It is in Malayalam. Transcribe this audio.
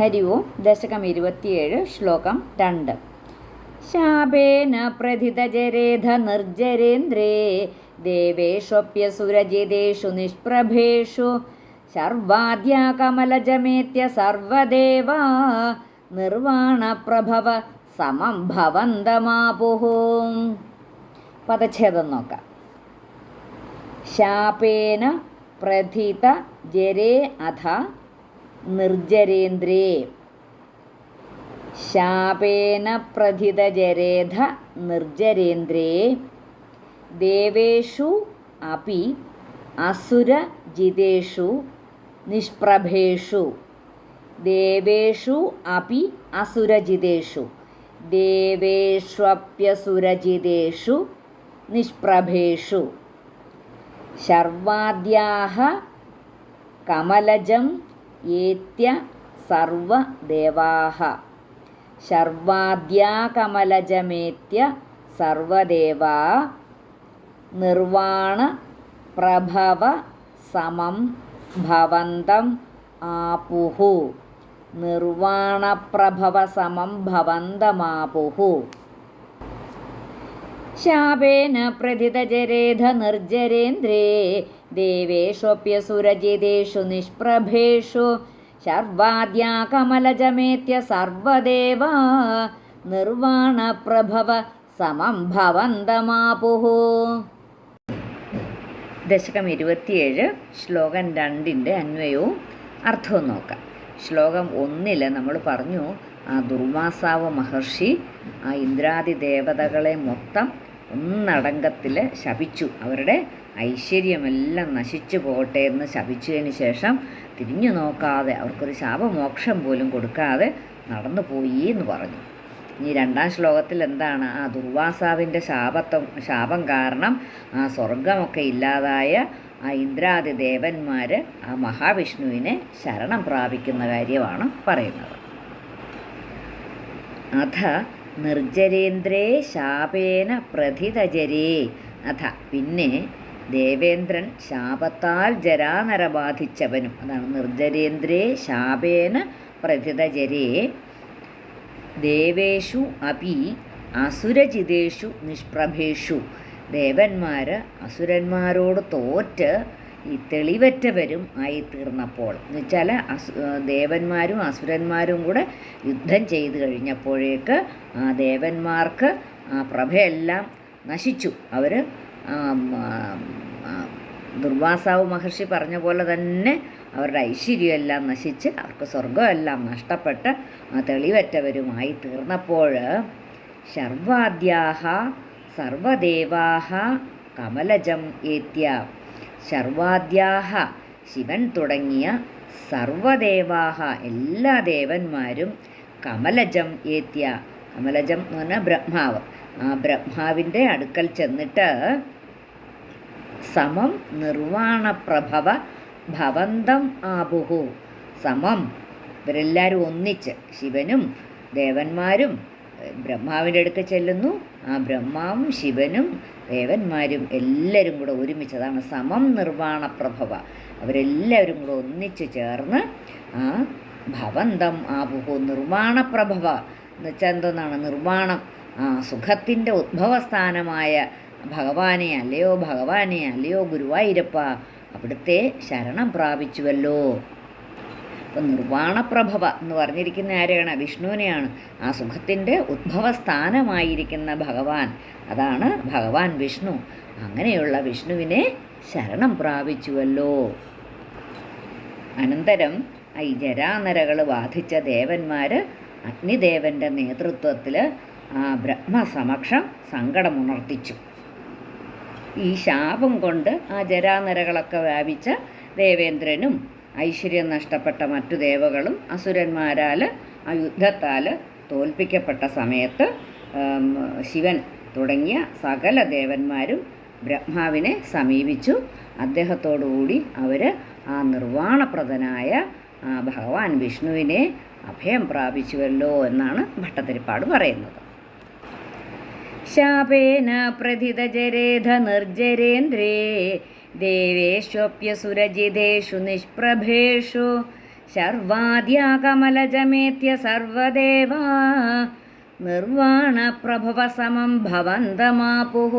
ഹരി ഓം ദശകം ഇരുപത്തിയേഴ് ശ്ലോകം രണ്ട്. ശാപേന പ്രഥിതജരേധ നിർജരേന്ദ്രേ ദേവേഷ്വപ്യസുരജിതേഷു നിഷ്പ്രഭേഷു ശർവാദ്യാകമലജമേത്യ സർവദേവാ നിർവാണപ്രഭവ സമം ഭവന്തമാപുഹോം. പദച്ഛേദം നോക്കാം. ശാപേന പ്രഥിത ജരേ അധ നിർജരേന്ദ്രേ. ശാപേന പ്രഥിതജരേധ നിർജരേന്ദ്രേ. ദേവേഷു അപി അസുരജിതേഷു നിഷ്പ്രഭേഷു. ദേവേഷു അപി അസുരജിതേഷു ദേവേഷ്വപ്യസുരജിതേഷു നിഷ്പ്രഭേഷു. ശർവാദ്യാഹ കമലജം ഏത്യ സർവദേവാഹ ശർവാദ്യാകമലജമേത്യ സർവദേവാ നിർവാണ പ്രഭവ സമം ഭവന്തം ആപുഹു. നിർവാണപ്രഭവ സമം ഭവന്തമാപുഹു. ശാപേന പ്രതിതജരേധ നിർജരേന്ദ്രേ. ദേവേഷ്വപ്യസുരജിതേഷു നിഷ്പ്രഭേഷു ശർവാദ്യാ കമലജമേത്യ സർവദേവാ നിർവാണപ്രഭവ സമം ഭവന്തമാപുഹു ദശകം ഇരുപത്തിയേഴ് ശ്ലോകം രണ്ടിന്റെ അന്വയവും അർത്ഥവും നോക്കാം. ശ്ലോകം ഒന്നിൽ നമ്മൾ പറഞ്ഞു ആ ദുർവാസാവ് മഹർഷി ആ ഇന്ദ്രാദി ദേവതകളെ മൊത്തം ഒന്നടങ്കത്തിൽ ശപിച്ചു. അവരുടെ ഐശ്വര്യമെല്ലാം നശിച്ചു പോകട്ടെ എന്ന് ശപിച്ചതിന് ശേഷം തിരിഞ്ഞു നോക്കാതെ അവർക്കൊരു ശാപമോക്ഷം പോലും കൊടുക്കാതെ നടന്നു പോയി എന്ന് പറഞ്ഞു. ഇനി രണ്ടാം ശ്ലോകത്തിൽ എന്താണ്? ആ ദുർവാസാവിന്റെ ശാപത്വം ശാപം കാരണം ആ സ്വർഗമൊക്കെ ഇല്ലാതായ ആ ഇന്ദ്രാദി ദേവന്മാർ ആ മഹാവിഷ്ണുവിനെ ശരണം പ്രാപിക്കുന്ന കാര്യമാണ് പറയുന്നത്. അഥ നിർജരേന്ദ്രേ ശാപേന പ്രഥിതജരേ അഥ പിന്നെ ദേവേന്ദ്രൻ ശാപത്താൽ ജരാനര ബാധിച്ചവനും. അതാണ് നിർജരേന്ദ്രേ ശാപേന പ്രഥിതജരേ ദേവേഷു അപി അസുരചിതേഷു നിഷ്പ്രഭേഷു. ദേവന്മാർ അസുരന്മാരോട് തോറ്റ് ഈ തെളിവറ്റവരും ആയിത്തീർന്നപ്പോൾ. എന്ന് വെച്ചാൽ അസു ദേവന്മാരും അസുരന്മാരും കൂടെ യുദ്ധം ചെയ്തു കഴിഞ്ഞപ്പോഴേക്ക് ആ ദേവന്മാർക്ക് ആ പ്രഭയെല്ലാം നശിച്ചു. അവർ ദുർവാസാവ് മഹർഷി പറഞ്ഞ പോലെ തന്നെ അവരുടെ ഐശ്വര്യമെല്ലാം നശിച്ച് അവർക്ക് സ്വർഗമെല്ലാം നഷ്ടപ്പെട്ട് തെളിവറ്റവരുമായി തീർന്നപ്പോൾ ശർവാദ്യാഹ സർവദേവാഹ കമലജം ഏത്യ. ശർവാദ്യാഹ ശിവൻ തുടങ്ങിയ സർവദേവാഹ എല്ലാ ദേവന്മാരും കമലജം ഏത്യ. കമലജം എന്ന് പറഞ്ഞാൽ ബ്രഹ്മാവ്. ആ ബ്രഹ്മാവിന്റെ അടുക്കൽ ചെന്നിട്ട് സമം നിർവാണപ്രഭവ ഭവന്തം ആബുഹു സമം. ഇവരെല്ലാവരും ഒന്നിച്ച് ശിവനും ദേവന്മാരും ബ്രഹ്മാവിന്റെ അടുക്ക് ചെല്ലുന്നു. ആ ബ്രഹ്മാവും ശിവനും ദേവന്മാരും എല്ലാവരും കൂടെ ഒരുമിച്ച് അതാണ് സമം നിർവാണപ്രഭവ. അവരെല്ലാവരും കൂടെ ഒന്നിച്ച് ചേർന്ന് ആ ഭവന്തം ആബുഹു നിർവാണപ്രഭവ. എന്ന് വെച്ചാൽ എന്തോന്നാണ്? നിർവാണം. ആ സുഖത്തിന്റെ ഉദ്ഭവസ്ഥാനമായ ഭഗവാനെ അല്ലയോ ഭഗവാനെ അല്ലയോ ഗുരുവായൂരപ്പ അവിടുത്തെ ശരണം പ്രാപിച്ചുവല്ലോ. അപ്പം നിർവാണപ്രഭവ എന്ന് പറഞ്ഞിരിക്കുന്ന ആരെയാണ്? വിഷ്ണുവിനെയാണ്. ആ സുഖത്തിന്റെ ഉദ്ഭവസ്ഥാനമായിരിക്കുന്ന ഭഗവാൻ. അതാണ് ഭഗവാൻ വിഷ്ണു. അങ്ങനെയുള്ള വിഷ്ണുവിനെ ശരണം പ്രാപിച്ചുവല്ലോ. അനന്തരം ഈ ജരാനരകൾ ബാധിച്ച ദേവന്മാർ അഗ്നിദേവന്റെ നേതൃത്വത്തിൽ ആ ബ്രഹ്മസമക്ഷം സങ്കടമുണർത്തിച്ചു. ഈ ശാപം കൊണ്ട് ആ ജരാനരകളൊക്കെ വ്യാപിച്ച ദേവേന്ദ്രനും ഐശ്വര്യം നഷ്ടപ്പെട്ട മറ്റു ദേവകളും അസുരന്മാരാൽ ആ യുദ്ധത്താൽ തോൽപ്പിക്കപ്പെട്ട സമയത്ത് ശിവൻ തുടങ്ങിയ സകല ദേവന്മാരും ബ്രഹ്മാവിനെ സമീപിച്ചു. അദ്ദേഹത്തോടുകൂടി അവർ ആ നിർവാണപ്രദനായ ഭഗവാൻ വിഷ്ണുവിനെ അഭയം പ്രാപിച്ചുവല്ലോ എന്നാണ് ഭട്ടതിരിപ്പാട് പറയുന്നത്. ശാപേന പ്രഥിതജരേധ നിർജരേന്ദ്രേ ദേവേഷ്വപ്യസുരജിതേഷു നിഷ്പ്രഭേഷു सर्वदेवा നിർവാണപ്രഭവസമം ഭവന്തമാപുः